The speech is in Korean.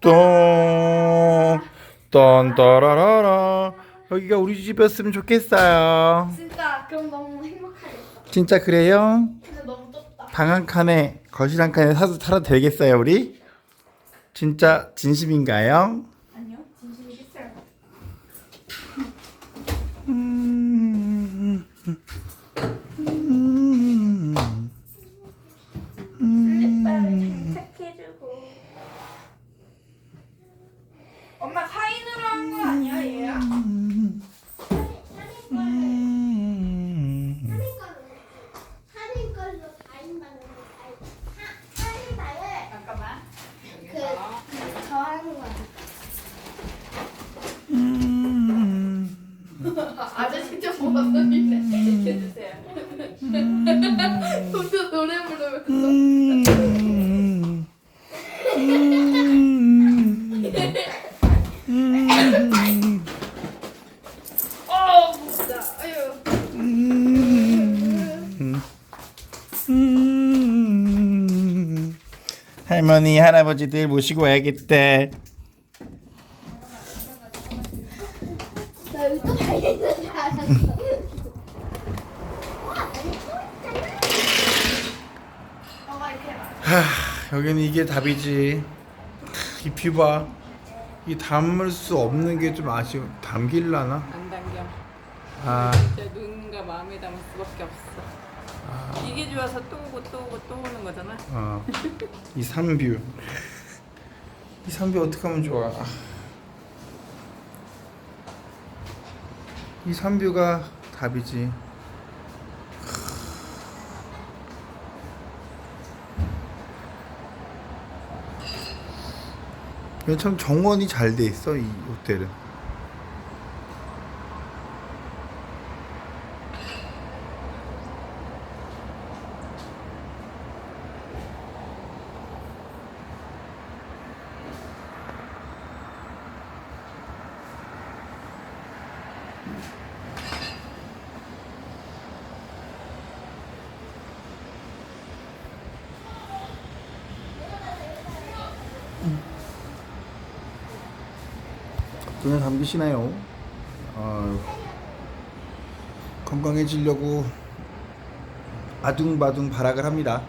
똥, 딴따라라라. 여기가 우리 집이었으면 좋겠어요. 진짜 그럼 너무 행복하겠다. 진짜 그래요? 근데 너무 좁다. 방 한 칸에 거실 한 칸에 사서 살아도 되겠어요, 우리? 진짜 진심인가요? 음, 음, 음. 착해주고. 엄마 사인으로 한 거 아니야 얘야? 음. 잠깐만. 음. 아저씨 좀. 이렇게 해주세요. 혼자 노래 부르면 음. 음. 음. 어 진짜. 아유. 음. 음. 할머니 할아버지들 모시고 해봐. 하, 여기는 이게 답이지. 이뷰 봐. 이 담을 수 없는 게 좀 아쉬워. 담길라나? 아, 진짜 누군가 마음에 담을 수밖에 없어. 아, 이게 좋아서 또 오고 또 오고 또 오는 거잖아. 어. 이 산뷰. 이 산뷰 어떻게 하면 좋아? 아. 이 산뷰가 답이지. 참 정원이 잘 돼 있어 이 호텔은. 눈에 담기시나요? 아, 건강해지려고 아둥바둥 발악을 합니다.